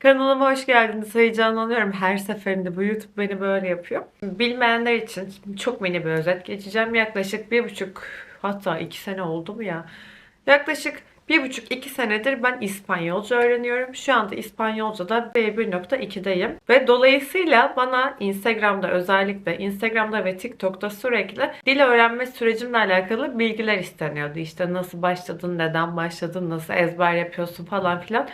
Kanalıma hoş geldiniz. Heyecanlanıyorum her seferinde. Bu YouTube beni böyle yapıyor. Bilmeyenler için çok mini bir özet geçeceğim. Yaklaşık bir buçuk hatta iki sene oldu mu ya? Yaklaşık bir buçuk iki senedir ben İspanyolca öğreniyorum. Şu anda İspanyolca'da B1.2'deyim. Ve dolayısıyla bana Instagram'da özellikle Instagram'da ve TikTok'ta sürekli dil öğrenme sürecimle alakalı bilgiler isteniyordu. İşte nasıl başladın, neden başladın, nasıl ezber yapıyorsun falan filan.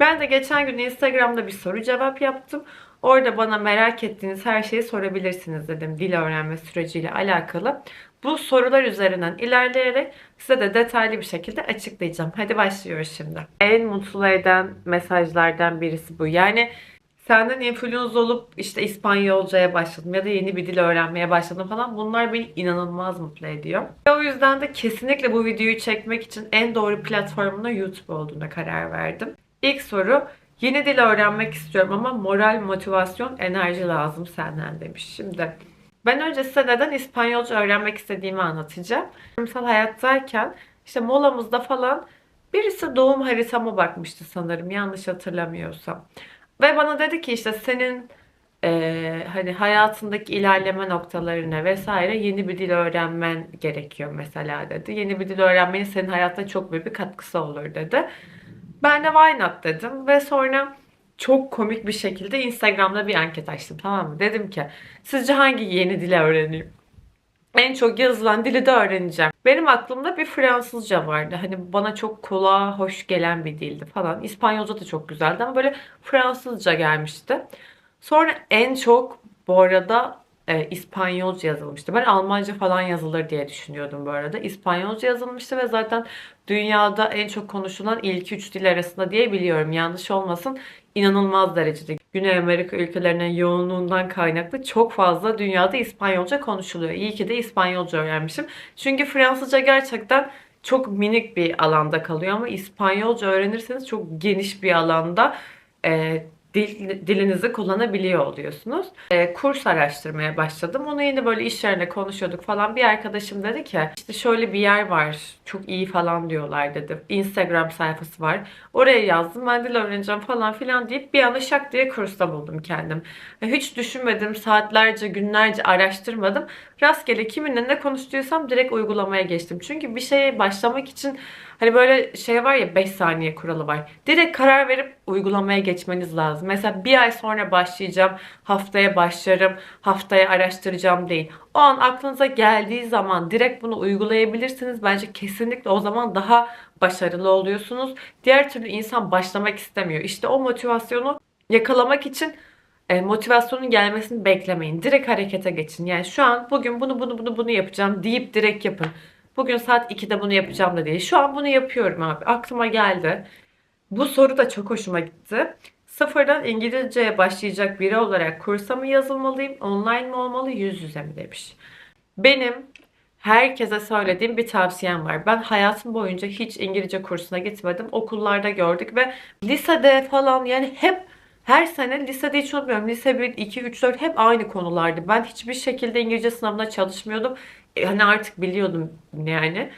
Ben de geçen gün Instagram'da bir soru cevap yaptım. Orada bana merak ettiğiniz her şeyi sorabilirsiniz dedim dil öğrenme süreciyle alakalı. Bu sorular üzerinden ilerleyerek size de detaylı bir şekilde açıklayacağım. Hadi başlıyoruz şimdi. En mutlu eden mesajlardan birisi bu. Yani senden influence olup işte İspanyolcaya başladım ya da yeni bir dil öğrenmeye başladım falan. Bunlar beni inanılmaz mutlu ediyor. Ve o yüzden de kesinlikle bu videoyu çekmek için en doğru platformuna YouTube olduğuna karar verdim. İlk soru yeni dil öğrenmek istiyorum ama moral, motivasyon, enerji lazım senden demiş. Şimdi ben önce size neden İspanyolca öğrenmek istediğimi anlatacağım. Kurumsal hayattayken işte molamızda falan birisi doğum haritama bakmıştı sanırım yanlış hatırlamıyorsam. Ve bana dedi ki işte senin eee, hani hayatındaki ilerleme noktalarına vesaire yeni bir dil öğrenmen gerekiyor mesela dedi. Yeni bir dil öğrenmenin senin hayatta çok büyük bir katkısı olur dedi. Ben de why not dedim ve sonra çok komik bir şekilde Instagram'da bir anket açtım tamam mı? Dedim ki sizce hangi yeni dili öğreneyim? En çok yazılan dili de öğreneceğim. Benim aklımda bir Fransızca vardı. Hani bana çok kulağa hoş gelen bir dildi falan. İspanyolca da çok güzeldi ama böyle Fransızca gelmişti. Sonra en çok bu arada e, İspanyolca yazılmıştı. Ben Almanca falan yazılır diye düşünüyordum bu arada. İspanyolca yazılmıştı ve zaten dünyada en çok konuşulan ilk üç dil arasında diye biliyorum. Yanlış olmasın inanılmaz derecede. Güney Amerika ülkelerinin yoğunluğundan kaynaklı çok fazla dünyada İspanyolca konuşuluyor. İyi ki de İspanyolca öğrenmişim. Çünkü Fransızca gerçekten çok minik bir alanda kalıyor ama İspanyolca öğrenirseniz çok geniş bir alanda e, dil, dilinizi kullanabiliyor oluyorsunuz. E, kurs araştırmaya başladım. Onu yine böyle iş yerinde konuşuyorduk falan. Bir arkadaşım dedi ki işte şöyle bir yer var. Çok iyi falan diyorlar dedi. Instagram sayfası var. Oraya yazdım. Ben dil öğreneceğim falan filan deyip bir anda şak diye kursta buldum kendim. E, hiç düşünmedim. Saatlerce, günlerce araştırmadım. Rastgele kiminle ne konuştuysam direkt uygulamaya geçtim. Çünkü bir şeye başlamak için Hani böyle şey var ya 5 saniye kuralı var. Direkt karar verip uygulamaya geçmeniz lazım. Mesela bir ay sonra başlayacağım, haftaya başlarım, haftaya araştıracağım değil. O an aklınıza geldiği zaman direkt bunu uygulayabilirsiniz. Bence kesinlikle o zaman daha başarılı oluyorsunuz. Diğer türlü insan başlamak istemiyor. İşte o motivasyonu yakalamak için e, motivasyonun gelmesini beklemeyin. Direkt harekete geçin. Yani şu an bugün bunu bunu bunu bunu yapacağım deyip direkt yapın. Bugün saat 2'de bunu yapacağım da değil. Şu an bunu yapıyorum abi. Aklıma geldi. Bu soru da çok hoşuma gitti. Sıfırdan İngilizceye başlayacak biri olarak kursa mı yazılmalıyım? Online mi olmalı? Yüz yüze mi demiş. Benim herkese söylediğim bir tavsiyem var. Ben hayatım boyunca hiç İngilizce kursuna gitmedim. Okullarda gördük ve lisede falan yani hep her sene lisede hiç unutmuyorum. Lise 1, 2, 3, 4 hep aynı konulardı. Ben hiçbir şekilde İngilizce sınavına çalışmıyordum. E, hani artık biliyordum yani.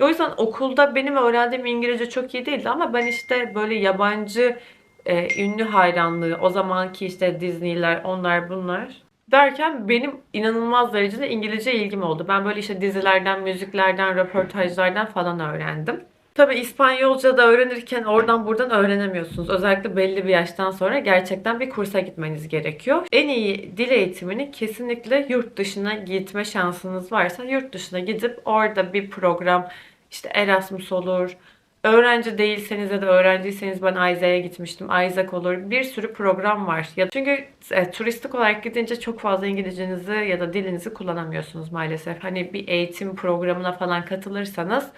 O yüzden okulda benim öğrendiğim İngilizce çok iyi değildi ama ben işte böyle yabancı e, ünlü hayranlığı, o zamanki işte Disney'ler, onlar bunlar derken benim inanılmaz derecede İngilizce ilgim oldu. Ben böyle işte dizilerden, müziklerden, röportajlardan falan öğrendim. Tabii İspanyolca da öğrenirken oradan buradan öğrenemiyorsunuz. Özellikle belli bir yaştan sonra gerçekten bir kursa gitmeniz gerekiyor. En iyi dil eğitimini kesinlikle yurt dışına gitme şansınız varsa yurt dışına gidip orada bir program işte Erasmus olur, Öğrenci değilseniz ya da öğrenciyseniz ben Isaac gitmiştim. Isaac olur. Bir sürü program var. Ya çünkü e, turistik olarak gidince çok fazla İngilizcenizi ya da dilinizi kullanamıyorsunuz maalesef. Hani bir eğitim programına falan katılırsanız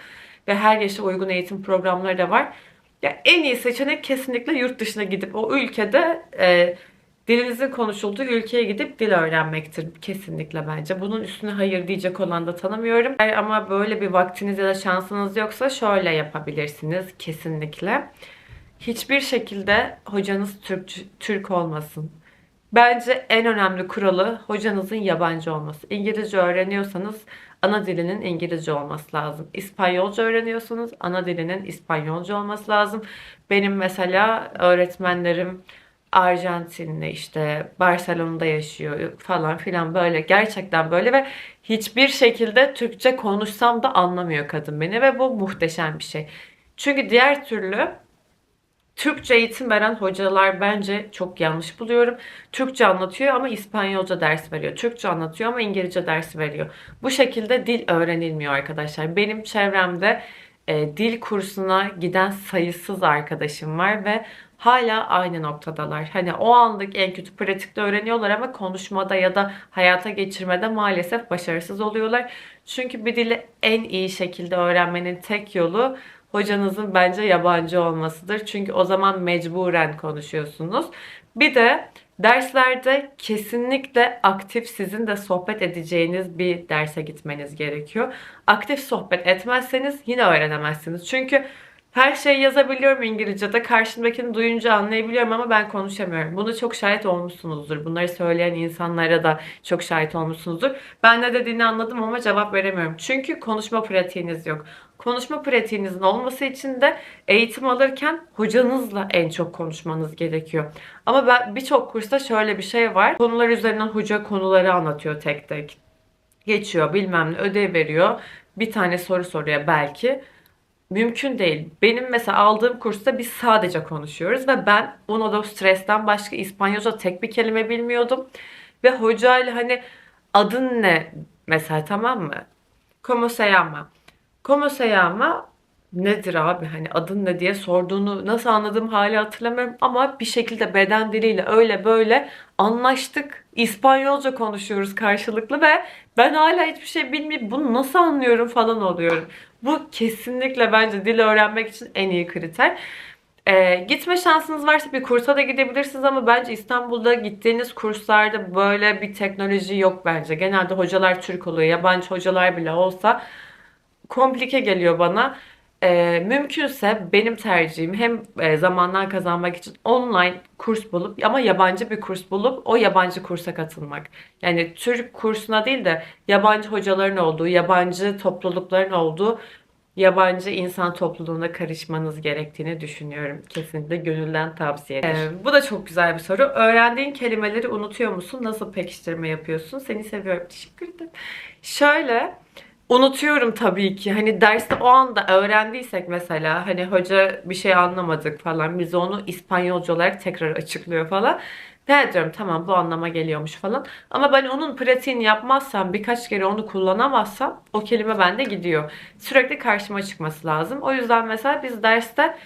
ve her yaşa uygun eğitim programları da var. Ya en iyi seçenek kesinlikle yurt dışına gidip o ülkede e, dilinizin konuşulduğu ülkeye gidip dil öğrenmektir kesinlikle bence. Bunun üstüne hayır diyecek olan da tanımıyorum. Eğer ama böyle bir vaktiniz ya da şansınız yoksa şöyle yapabilirsiniz kesinlikle. Hiçbir şekilde hocanız Türk, Türk olmasın. Bence en önemli kuralı hocanızın yabancı olması. İngilizce öğreniyorsanız ana dilinin İngilizce olması lazım. İspanyolca öğreniyorsunuz. Ana dilinin İspanyolca olması lazım. Benim mesela öğretmenlerim Arjantinli işte Barcelona'da yaşıyor falan filan böyle gerçekten böyle ve hiçbir şekilde Türkçe konuşsam da anlamıyor kadın beni ve bu muhteşem bir şey. Çünkü diğer türlü Türkçe eğitim veren hocalar bence çok yanlış buluyorum. Türkçe anlatıyor ama İspanyolca ders veriyor. Türkçe anlatıyor ama İngilizce ders veriyor. Bu şekilde dil öğrenilmiyor arkadaşlar. Benim çevremde e, dil kursuna giden sayısız arkadaşım var ve hala aynı noktadalar. Hani o anlık en kötü pratikte öğreniyorlar ama konuşmada ya da hayata geçirmede maalesef başarısız oluyorlar. Çünkü bir dili en iyi şekilde öğrenmenin tek yolu hocanızın bence yabancı olmasıdır. Çünkü o zaman mecburen konuşuyorsunuz. Bir de derslerde kesinlikle aktif sizin de sohbet edeceğiniz bir derse gitmeniz gerekiyor. Aktif sohbet etmezseniz yine öğrenemezsiniz. Çünkü her şeyi yazabiliyorum İngilizce'de. Karşımdakini duyunca anlayabiliyorum ama ben konuşamıyorum. Bunu çok şahit olmuşsunuzdur. Bunları söyleyen insanlara da çok şahit olmuşsunuzdur. Ben ne dediğini anladım ama cevap veremiyorum. Çünkü konuşma pratiğiniz yok. Konuşma pratiğinizin olması için de eğitim alırken hocanızla en çok konuşmanız gerekiyor. Ama ben birçok kursta şöyle bir şey var. Konular üzerinden hoca konuları anlatıyor tek tek. Geçiyor bilmem ne ödev veriyor. Bir tane soru soruyor belki mümkün değil. Benim mesela aldığım kursta biz sadece konuşuyoruz ve ben uno dos stresten başka İspanyolca tek bir kelime bilmiyordum. Ve hocayla hani adın ne mesela tamam mı? Como se llama? Como se llama? Nedir abi hani adın ne diye sorduğunu nasıl anladığım hala hatırlamıyorum ama bir şekilde beden diliyle öyle böyle anlaştık. İspanyolca konuşuyoruz karşılıklı ve ben hala hiçbir şey bilmeyip bunu nasıl anlıyorum falan oluyorum. Bu kesinlikle bence dil öğrenmek için en iyi kriter. Ee, gitme şansınız varsa bir kursa da gidebilirsiniz ama bence İstanbul'da gittiğiniz kurslarda böyle bir teknoloji yok bence. Genelde hocalar Türk oluyor. Yabancı hocalar bile olsa komplike geliyor bana. E, mümkünse benim tercihim hem e, zamanlar kazanmak için online kurs bulup ama yabancı bir kurs bulup o yabancı kursa katılmak. Yani Türk kursuna değil de yabancı hocaların olduğu, yabancı toplulukların olduğu yabancı insan topluluğuna karışmanız gerektiğini düşünüyorum. Kesinlikle gönülden tavsiye ederim. Ee, bu da çok güzel bir soru. Öğrendiğin kelimeleri unutuyor musun? Nasıl pekiştirme yapıyorsun? Seni seviyorum. Teşekkür ederim. Şöyle unutuyorum tabii ki. Hani derste o anda öğrendiysek mesela hani hoca bir şey anlamadık falan. Biz onu İspanyolca olarak tekrar açıklıyor falan. Ne diyorum tamam bu anlama geliyormuş falan. Ama ben onun pratiğini yapmazsam birkaç kere onu kullanamazsam o kelime bende gidiyor. Sürekli karşıma çıkması lazım. O yüzden mesela biz derste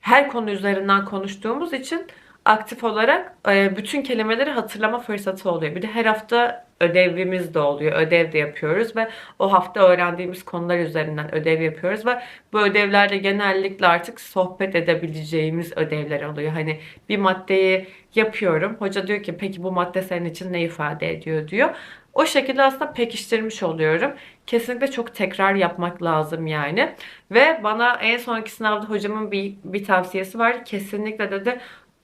her konu üzerinden konuştuğumuz için aktif olarak bütün kelimeleri hatırlama fırsatı oluyor. Bir de her hafta ödevimiz de oluyor. Ödev de yapıyoruz ve o hafta öğrendiğimiz konular üzerinden ödev yapıyoruz ve bu ödevlerde genellikle artık sohbet edebileceğimiz ödevler oluyor. Hani bir maddeyi yapıyorum. Hoca diyor ki peki bu madde senin için ne ifade ediyor diyor. O şekilde aslında pekiştirmiş oluyorum. Kesinlikle çok tekrar yapmak lazım yani. Ve bana en sonki sınavda hocamın bir, bir tavsiyesi var. Kesinlikle dedi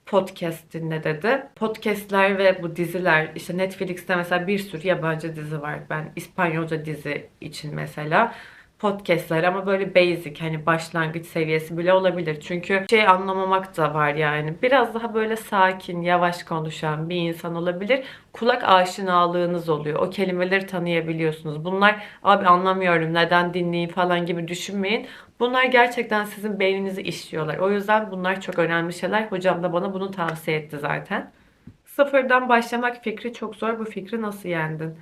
podcast dinle dedi. Podcastler ve bu diziler işte Netflix'te mesela bir sürü yabancı dizi var. Ben İspanyolca dizi için mesela podcastler ama böyle basic hani başlangıç seviyesi bile olabilir. Çünkü şey anlamamak da var yani. Biraz daha böyle sakin, yavaş konuşan bir insan olabilir. Kulak aşinalığınız oluyor. O kelimeleri tanıyabiliyorsunuz. Bunlar abi anlamıyorum neden dinleyeyim falan gibi düşünmeyin. Bunlar gerçekten sizin beyninizi işliyorlar. O yüzden bunlar çok önemli şeyler. Hocam da bana bunu tavsiye etti zaten. Sıfırdan başlamak fikri çok zor. Bu fikri nasıl yendin?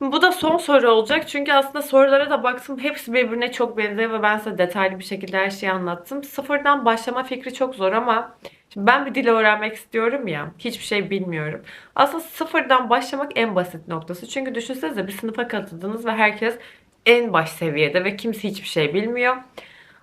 Bu da son soru olacak. Çünkü aslında sorulara da baktım. Hepsi birbirine çok benziyor ve ben size detaylı bir şekilde her şeyi anlattım. Sıfırdan başlama fikri çok zor ama ben bir dil öğrenmek istiyorum ya. Hiçbir şey bilmiyorum. Aslında sıfırdan başlamak en basit noktası. Çünkü düşünsenize bir sınıfa katıldınız ve herkes en baş seviyede ve kimse hiçbir şey bilmiyor.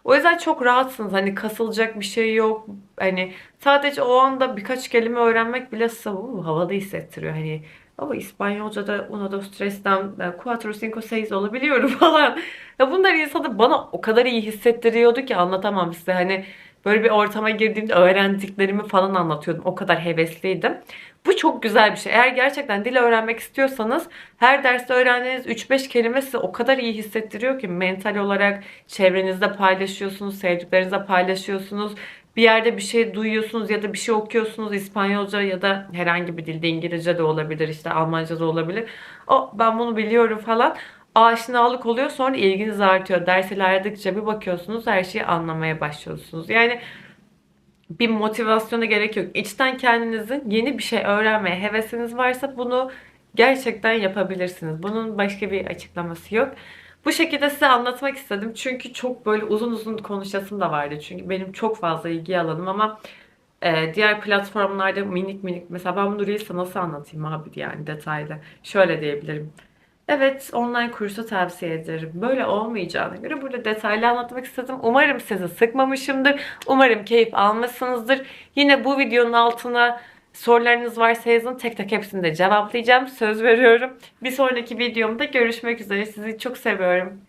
O yüzden çok rahatsınız. Hani kasılacak bir şey yok. Hani sadece o anda birkaç kelime öğrenmek bile size havalı hissettiriyor. Hani ama İspanyolca'da uno dos tres'ten cuatro cinco seis olabiliyorum falan. Ya bunlar insanı bana o kadar iyi hissettiriyordu ki anlatamam size. Hani Böyle bir ortama girdiğimde öğrendiklerimi falan anlatıyordum. O kadar hevesliydim. Bu çok güzel bir şey. Eğer gerçekten dil öğrenmek istiyorsanız her derste öğrendiğiniz 3-5 kelime size o kadar iyi hissettiriyor ki mental olarak çevrenizde paylaşıyorsunuz, sevdiklerinizle paylaşıyorsunuz. Bir yerde bir şey duyuyorsunuz ya da bir şey okuyorsunuz İspanyolca ya da herhangi bir dilde İngilizce de olabilir işte Almanca da olabilir. O ben bunu biliyorum falan. Aşinalık oluyor sonra ilginiz artıyor. Ders ilerledikçe bir bakıyorsunuz her şeyi anlamaya başlıyorsunuz. Yani bir motivasyona gerek yok. İçten kendinizin yeni bir şey öğrenmeye hevesiniz varsa bunu gerçekten yapabilirsiniz. Bunun başka bir açıklaması yok. Bu şekilde size anlatmak istedim. Çünkü çok böyle uzun uzun konuşasım da vardı. Çünkü benim çok fazla ilgi alanım ama e, diğer platformlarda minik minik mesela ben bunu Reels'e nasıl anlatayım abi yani detaylı. Şöyle diyebilirim. Evet, online kursu tavsiye ederim. Böyle olmayacağına göre burada detaylı anlatmak istedim. Umarım sizi sıkmamışımdır. Umarım keyif almışsınızdır. Yine bu videonun altına sorularınız varsa yazın. Tek tek hepsini de cevaplayacağım. Söz veriyorum. Bir sonraki videomda görüşmek üzere. Sizi çok seviyorum.